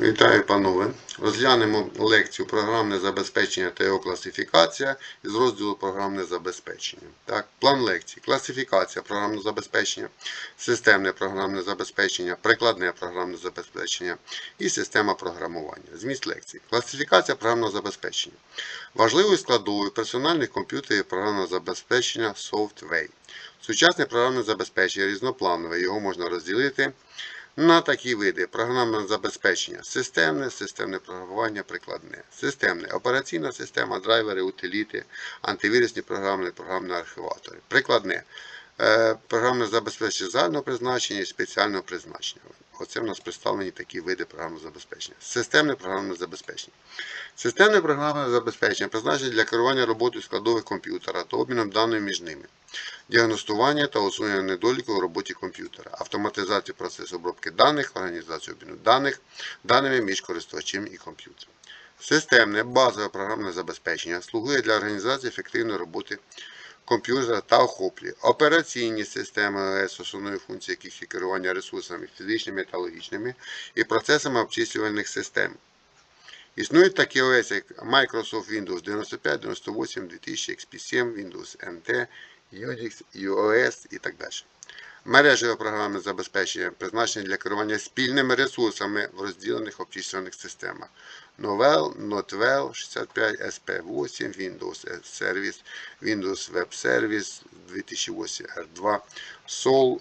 Вітаю, панове. Розглянемо лекцію програмне забезпечення та його класифікація із розділу програмне забезпечення. Так, план лекції. Класифікація програмного забезпечення, системне програмне забезпечення, прикладне програмне забезпечення і система програмування. Зміст лекції. Класифікація програмного забезпечення. Важливою складовою персональних комп'ютерів програмного забезпечення Software. Сучасне програмне забезпечення різнопланове. Його можна розділити на такі види програмне забезпечення системне, системне програмування, прикладне, системне операційна система, драйвери, утиліти, антивірусні програми, програмні архіватори. Прикладне е, програмне забезпечення загального призначення і спеціального призначення. Оце в нас представлені такі види програмного забезпечення. Системне програмне забезпечення. Системне програмне забезпечення призначене для керування роботою складових комп'ютера та обміном даними між ними діагностування та усунення недоліків у роботі комп'ютера, автоматизацію процесу обробки даних, організацію обміну даних, даними між користувачем і комп'ютером. Системне базове програмне забезпечення слугує для організації ефективної роботи комп'ютера та охоплює операційні системи ОС, основною функцією яких є керування ресурсами фізичними та логічними і процесами обчислювальних систем. Існують такі ОС, як Microsoft Windows 95, 98, 2000, XP7, Windows NT, Unix, UOS і так далі. Мережеве програмне забезпечення призначене для керування спільними ресурсами в розділених обчислювальних системах. Novell, Notwell 65, SP8, Windows Service, Windows Web Service 2008 R2, Sol,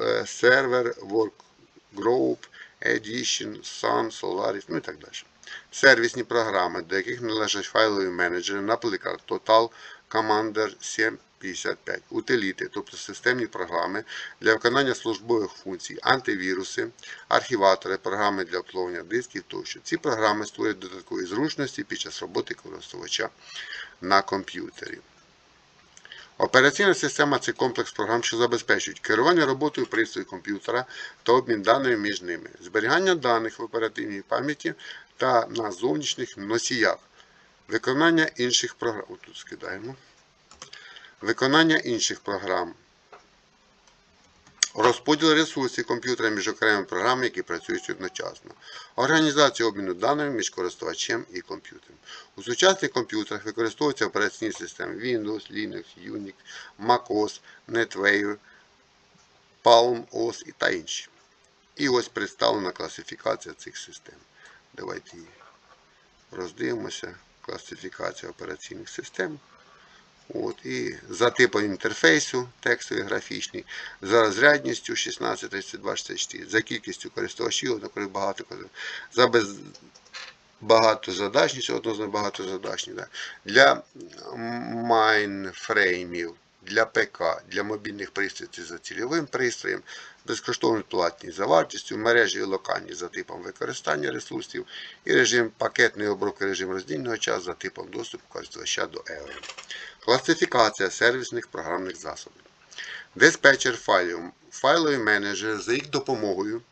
е, Server, Workgroup, Edition, Sun, Solaris, ну і так далі. Сервісні програми, до яких належать файлові менеджери, наприклад, Total Commander 755, утиліти, тобто системні програми для виконання службових функцій, антивіруси, архіватори, програми для обслуговування дисків тощо. Ці програми створюють додаткові зручності під час роботи користувача на комп'ютері. Операційна система це комплекс програм, що забезпечують керування роботою пристрою комп'ютера та обмін даними між ними, зберігання даних в оперативній пам'яті та на зовнішніх носіях, виконання інших програм. Тут скидаємо. Виконання інших програм. Розподіл ресурсів комп'ютера між окремими програмами, які працюють одночасно. Організація обміну даними між користувачем і комп'ютером. У сучасних комп'ютерах використовуються операційні системи Windows, Linux, Unix, MacOS, NetWeaver, Palm OS і та інші. І ось представлена класифікація цих систем. Давайте роздивимося. Класифікація операційних систем. От, і за типом інтерфейсу, текстовий графічний, за розрядністю 16, 32, 64, за кількістю користувачів, наприклад, багато за без багатозадачність, однозначно багатозадачні, да. для майнфреймів, для ПК, для мобільних пристроїв за цільовим пристроєм, безкоштовно платні за вартістю, мережі і локальні за типом використання ресурсів і режим пакетної обробки, режим роздільного часу за типом доступу користувача до EOM. Класифікація сервісних програмних засобів. Диспетчер файлів. Файловий менеджер за їх допомогою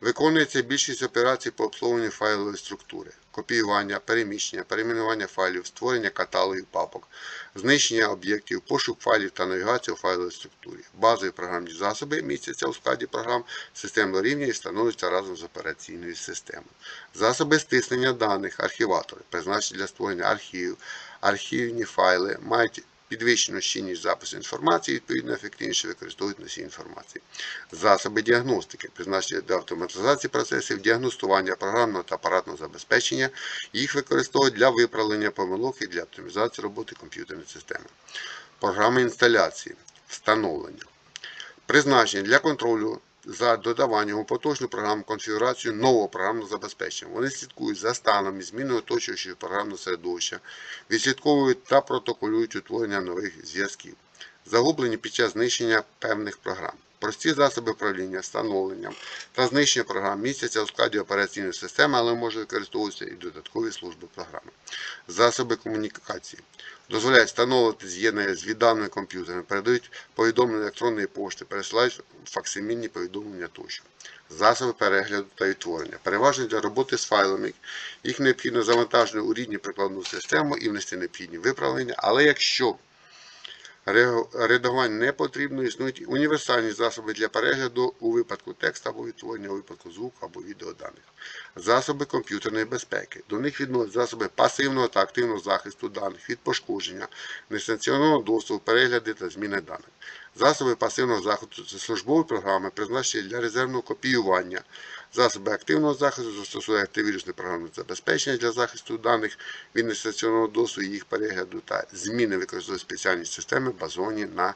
виконується більшість операцій по обслуговуванню файлової структури, копіювання, переміщення, перейменування файлів, створення каталогів папок, знищення об'єктів, пошук файлів та навігацію у файловій структурі. Базові програмні засоби містяться у складі програм системного рівня і встановлюються разом з операційною системою. Засоби стиснення даних, архіватори, призначені для створення архівів, архівні файли, мають підвищену щільність запису інформації, відповідно ефективніше використовують носії інформації. Засоби діагностики, призначені для автоматизації процесів, діагностування програмного та апаратного забезпечення, їх використовують для виправлення помилок і для оптимізації роботи комп'ютерної системи. Програми інсталяції, встановлення. Призначені для контролю за додаванням у поточну програмну конфігурацію нового програмного забезпечення. Вони слідкують за станом і зміною оточуючого програмного середовища, відслідковують та протоколюють утворення нових зв'язків, загублені під час знищення певних програм. Прості засоби управління, встановленням та знищення програм містяться у складі операційної системи, але можуть використовуватися і додаткові служби програми. Засоби комунікації дозволяють встановлювати з'єднання з відданими комп'ютерами, передають повідомлення електронної пошти, пересилають факсимільні повідомлення тощо. Засоби перегляду та відтворення. Переважно для роботи з файлами. Їх необхідно завантажити у рідні прикладну систему і внести необхідні виправлення, але якщо Ре- Редагування не потрібно, існують універсальні засоби для перегляду у випадку тексту або відтворення, у випадку звуку або відеоданих. Засоби комп'ютерної безпеки. До них відносять засоби пасивного та активного захисту даних від пошкодження, несанкціонованого доступу, перегляди та зміни даних. Засоби пасивного захисту це службові програми, призначені для резервного копіювання. Засоби активного захисту застосує антивірусне програмне забезпечення для захисту даних від нестаціонарного доступу, їх перегляду та зміни використовують спеціальні системи, базовані на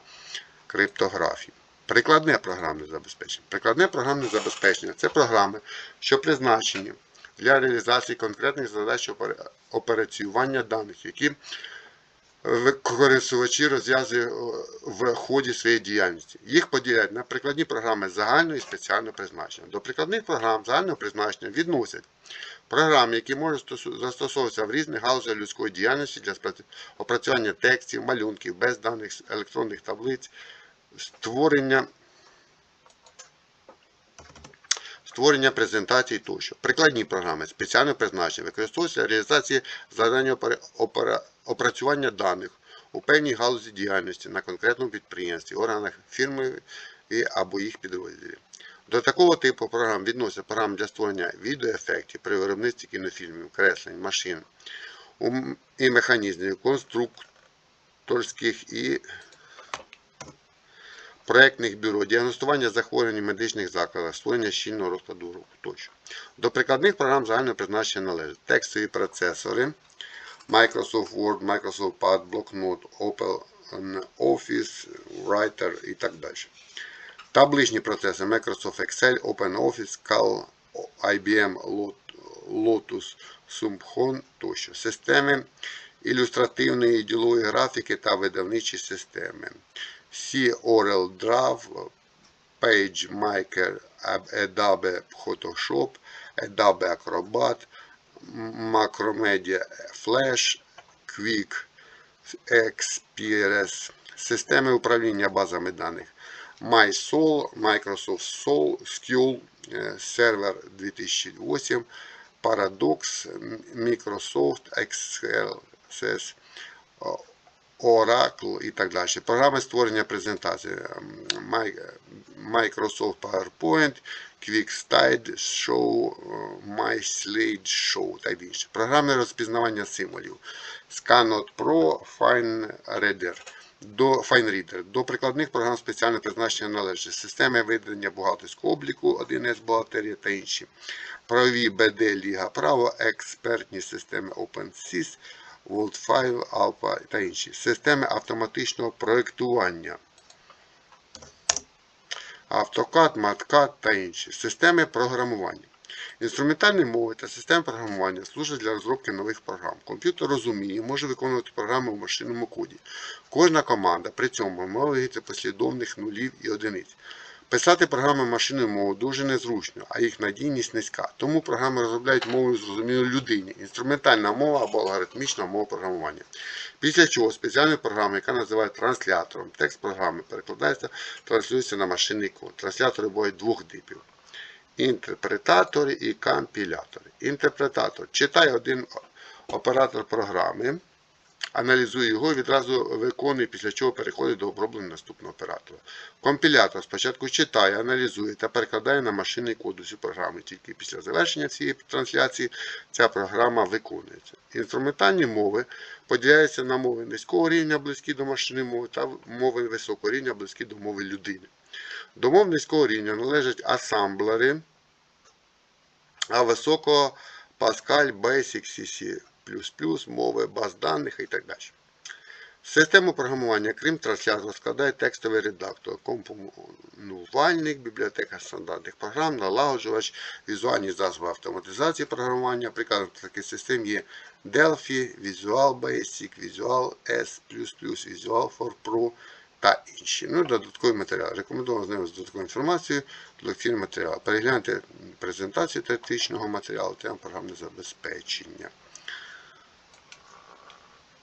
криптографії. Прикладне програмне забезпечення. Прикладне програмне забезпечення це програми, що призначені для реалізації конкретних задач операціювання даних, які користувачі розв'язують е, в ході своєї діяльності. Їх поділяють на прикладні програми загального і спеціального призначення. До прикладних програм загального призначення відносять програми, які можуть застосовуватися в різних галузях людської діяльності для опрацювання текстів, малюнків, без даних електронних таблиць, створення. Створення презентацій тощо. Прикладні програми спеціального призначення використовуються для реалізації завдання опрацювання даних у певній галузі діяльності на конкретному підприємстві, органах фірми або їх підрозділів. До такого типу програм відносяться програми для створення відеоефектів при виробництві кінофільмів, креслень, машин і механізмів конструкторських і проектних бюро, діагностування захворювань в медичних закладах, створення щільного розкладу руху тощо. До прикладних програм загального призначення належать текстові процесори, Microsoft Word, Microsoft Pad, Blocknote, Open Office, Writer і так далі. Табличні процеси Microsoft Excel, OpenOffice, Cal, IBM Lotus, Sumphon тощо. Системи ілюстративної ділової графіки та видавничі системи. C Orel Draw, PageMaker, Adobe Photoshop, Adobe Acrobat, Macromedia Flash, Quick Express, системи управління базами даних. MySol, Microsoft Skill, е, Server 2008, Paradox, Microsoft, Excel, Oracle і так далі. Програми створення презентації ем, Microsoft PowerPoint, QuickStyle Show, е, MySlide та інше. Програми розпізнавання символів. Scanot Pro, FineReader. До FineReader. До прикладних програм спеціальне призначення належать системи видання бухгалтерського обліку, 1С бухгалтерія та інші. Правові БД Ліга Право, експертні системи OpenSys, WorldFile, Alpha та інші. Системи автоматичного проєктування. AutoCAD, MatCAD та інші. Системи програмування. Інструментальні мови та системи програмування служать для розробки нових програм. Комп'ютер розуміє і може виконувати програми в машинному коді. Кожна команда при цьому має послідовних нулів і одиниць. Писати програми машинною мовою дуже незручно, а їх надійність низька. Тому програми розробляють мовою зрозумілою людині, інструментальна мова або алгоритмічна мова програмування. Після чого спеціальна програма, яка називається транслятором, текст програми перекладається, транслюється на машинний код. Транслятори бувають двох типів. Інтерпретатори і компілятори. Інтерпретатор читає один оператор програми, аналізує його і відразу виконує, після чого переходить до оброблення наступного оператора. Компілятор спочатку читає, аналізує та перекладає на машинний код усю програму. Тільки після завершення цієї трансляції ця програма виконується. Інструментальні мови поділяються на мови низького рівня, близькі до машини мови, та мови високого рівня, близькі до мови людини. До мов низького рівня належать асамблери, а високого Pascal, Basic, CC++, мови баз даних і так далі. Систему програмування, крім транслятора, складає текстовий редактор, компонувальник, бібліотека стандартних програм, налагоджувач, візуальні засоби автоматизації програмування. Прикладом таких систем є Delphi, Visual Basic, Visual S++, Visual 4 Pro та інші. Ну, додаткові матеріали. Рекомендую знайомитися з додатковою інформацією, лекційний матеріал. Перегляньте презентацію теоретичного матеріалу та програмне забезпечення.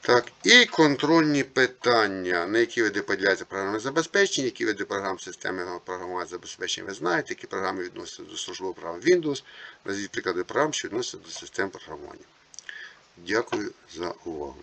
Так, і контрольні питання, на які види поділяються програми забезпечення, які види програм системи програмування забезпечення ви знаєте, які програми відносяться до службового права Windows, назвіть приклади програм, що відносяться до систем програмування. Дякую за увагу.